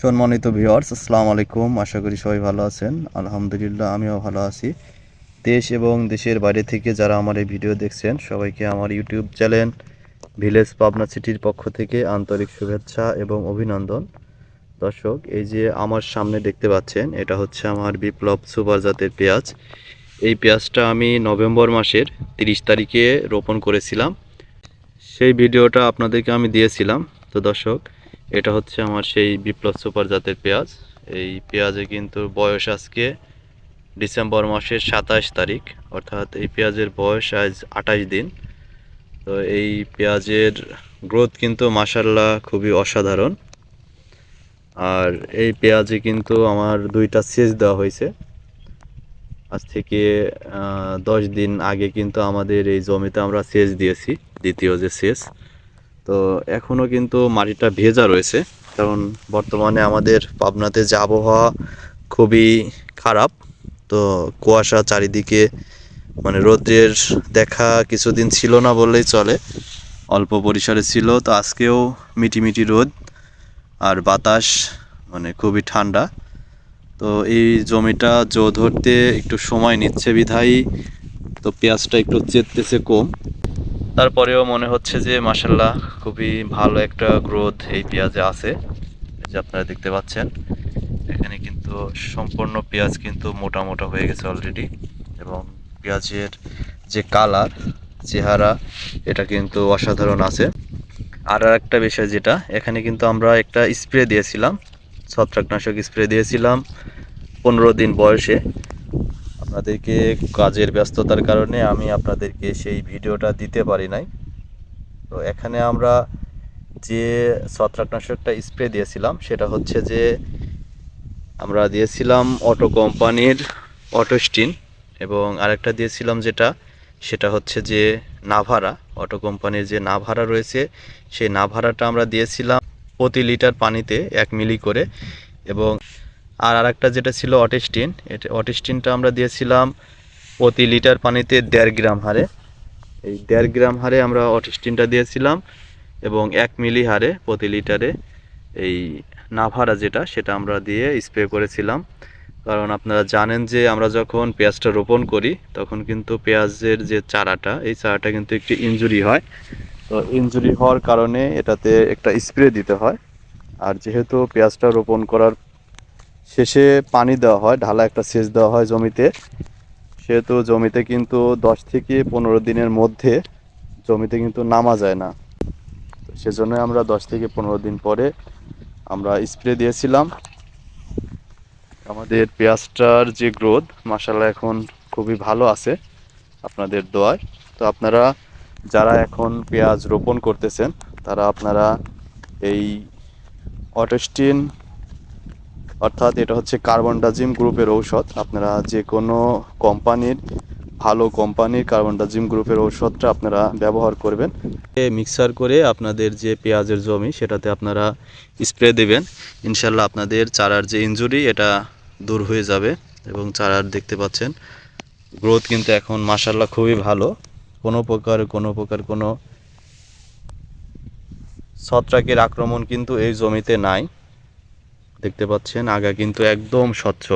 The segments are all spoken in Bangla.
সম্মানিত ভিউয়ার্স, আসসালামু আলাইকুম। আশা করি সবাই ভালো আছেন। আলহামদুলিল্লাহ, আমিও ভালো আছি। দেশ এবং দেশের বাইরে থেকে যারা আমার এই ভিডিও দেখছেন, সবাইকে আমার ইউটিউব চ্যানেল ভিলেজ পাবনা সিটির পক্ষ থেকে আন্তরিক শুভেচ্ছা এবং অভিনন্দন। দর্শক, এই যে আমার সামনে দেখতে পাচ্ছেন, এটা হচ্ছে আমার বিপ্লব সুপার জাতের পেঁয়াজ। এই পেঁয়াজটা আমি নভেম্বর মাসের তিরিশ তারিখে রোপণ করেছিলাম। সেই ভিডিওটা আপনাদেরকে আমি দিয়েছিলাম। তো দর্শক এটা হচ্ছে আমার সেই বিপ্লব সুপার জাতের পেঁয়াজ। এই পেঁয়াজে কিন্তু বয়স আজকে ডিসেম্বর মাসের সাতাশ তারিখ, অর্থাৎ এই পেঁয়াজের বয়স আজ আঠাশ দিন। তো এই পেঁয়াজের গ্রোথ কিন্তু মাসাল্লাহ খুবই অসাধারণ। আর এই পেঁয়াজে কিন্তু আমার দুইটা সেচ দেওয়া হয়েছে। আজ থেকে দশ দিন আগে কিন্তু আমাদের এই জমিতে আমরা সেচ দিয়েছি, দ্বিতীয় যে সেচ। তো এখনও কিন্তু মাটিটা ভেজা রয়েছে, কারণ বর্তমানে আমাদের পাবনাতে যে আবহাওয়া খুবই খারাপ, তো কুয়াশা চারিদিকে মানে রোদ্রের দেখা কিছুদিন ছিল না বললেই চলে। অল্প পরিসরে ছিল, তো আজকেও মিটি মিটি রোদ আর বাতাস মানে খুবই ঠান্ডা। তো এই জমিটা জো ধরতে একটু সময় নিচ্ছে বিধায়, তো পেঁয়াজটা একটু চেতেছে কম। তারপরেও মনে হচ্ছে যে মাসাল্লাহ খুবই ভালো একটা গ্রোথ এই পেঁয়াজে আছে। যে আপনারা দেখতে পাচ্ছেন, এখানে কিন্তু সম্পূর্ণ পেঁয়াজ কিন্তু মোটা মোটা হয়ে গেছে অলরেডি এবং পেঁয়াজের যে কালার চেহারা, এটা কিন্তু অসাধারণ আছে। আর একটা বিষয় যেটা, এখানে কিন্তু আমরা একটা স্প্রে দিয়েছিলাম, ছত্রাকনাশক স্প্রে দিয়েছিলাম, পনেরো দিন বয়সে। আপনাদেরকে কাজের ব্যস্ততার কারণে আমি আপনাদেরকে সেই ভিডিওটা দিতে পারি নাই। তো এখানে আমরা যে ছত্রাকনাশকটা স্প্রে দিয়েছিলাম, সেটা হচ্ছে যে আমরা দিয়েছিলাম অটো কোম্পানির অটোস্টিন এবং আরেকটা দিয়েছিলাম যেটা, সেটা হচ্ছে যে নাভারা। অটো কোম্পানির যে নাভারা রয়েছে, সেই নাভারাটা আমরা দিয়েছিলাম প্রতি লিটার পানিতে এক মিলি করে এবং আর আরেকটা যেটা ছিল অটেস্টিন, এটা, অটেস্টিনটা আমরা দিয়েছিলাম প্রতি লিটার পানিতে দেড় গ্রাম হারে। এই দেড় গ্রাম হারে আমরা অটেস্টিনটা দিয়েছিলাম এবং এক মিলি হারে প্রতি লিটারে এই নাভারা যেটা, সেটা আমরা দিয়ে স্প্রে করেছিলাম। কারণ আপনারা জানেন যে আমরা যখন পেঁয়াজটা রোপণ করি, তখন কিন্তু পেঁয়াজের যে চারাটা, এই চারাটা কিন্তু একটি ইনজুরি হয়। তো ইনজুরি হওয়ার কারণে এটাতে একটা স্প্রে দিতে হয়। আর যেহেতু পেঁয়াজটা রোপণ করার শেষে পানি দেওয়া হয়, ঢালা একটা সেচ দেওয়া হয় জমিতে। সেহেতু জমিতে কিন্তু দশ থেকে পনেরো দিনের মধ্যে জমিতে কিন্তু নামা যায় না। সেজন্য আমরা দশ থেকে পনেরো দিন পরে আমরা স্প্রে দিয়েছিলাম। আমাদের পেঁয়াজটার যে গ্রোথ মাসাল্লাহ এখন খুবই ভালো আছে আপনাদের দোয়ায়। তো আপনারা যারা এখন পেঁয়াজ রোপণ করতেছেন, তারা আপনারা এই অটোস্টিন অর্থাৎ এটা হচ্ছে কার্বন ডাজিম গ্রুপের ঔষধ। আপনারা যে কোনো কোম্পানির, ভালো কোম্পানির কার্বন ডাজিম গ্রুপের ঔষধটা আপনারা ব্যবহার করবেন। মিক্সার করে আপনাদের যে পেঁয়াজের জমি, সেটাতে আপনারা স্প্রে দেবেন। ইনশাল্লাহ আপনাদের চারার যে ইনজুরি এটা দূর হয়ে যাবে এবং চারার দেখতে পাচ্ছেন গ্রোথ কিন্তু এখন মাসাল্লাহ খুবই ভালো। কোনো প্রকার কোনো প্রকার কোনো ছত্রাকের আক্রমণ কিন্তু এই জমিতে নাই। দেখতে পাচ্ছেন, আগা কিন্তু একদম স্বচ্ছ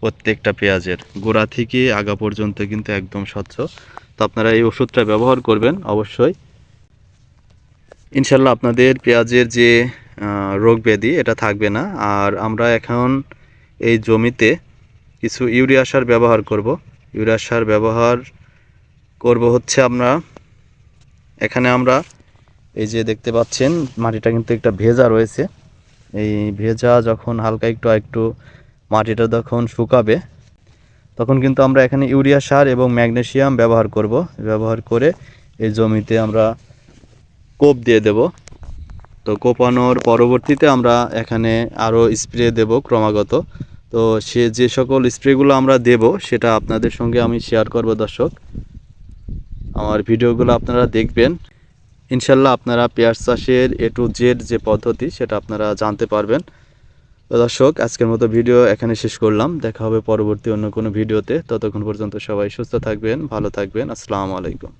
প্রত্যেকটা পেঁয়াজের। গোড়া থেকে আগা পর্যন্ত কিন্তু একদম স্বচ্ছ। তো আপনারা এই ওষুধটা ব্যবহার করবেন অবশ্যই। ইনশাল্লাহ আপনাদের পেঁয়াজের যে রোগ ব্যাধি, এটা থাকবে না। আর আমরা এখন এই জমিতে কিছু ইউরিয়া সার ব্যবহার করব। ইউরিয়া সার ব্যবহার করব হচ্ছে আমরা, এখানে আমরা এই যে দেখতে পাচ্ছেন, মাটিটা কিন্তু একটা ভেজা রয়েছে। এই ভেজা যখন হালকা একটু একটু মাটিটা যখন শুকাবে, তখন কিন্তু আমরা এখানে ইউরিয়া সার এবং ম্যাগনেশিয়াম ব্যবহার করব। ব্যবহার করে এই জমিতে আমরা কোপ দিয়ে দেব। তো কোপানোর পরবর্তীতে আমরা এখানে আরও স্প্রে দেব ক্রমাগত। তো সে যে সকল স্প্রেগুলো আমরা দেব, সেটা আপনাদের সঙ্গে আমি শেয়ার করব, দর্শক। আমার ভিডিওগুলো আপনারা দেখবেন। ইনশাল্লাহ আপনারা পেঁয়াজ চাষের এ টু জেড যে পদ্ধতি, সেটা আপনারা জানতে পারবেন। দর্শক, আজকের মতো ভিডিও এখানে শেষ করলাম। দেখা হবে পরবর্তী অন্য কোনো ভিডিওতে। ততক্ষণ পর্যন্ত সবাই সুস্থ থাকবেন, ভালো থাকবেন। আসসালামু আলাইকুম।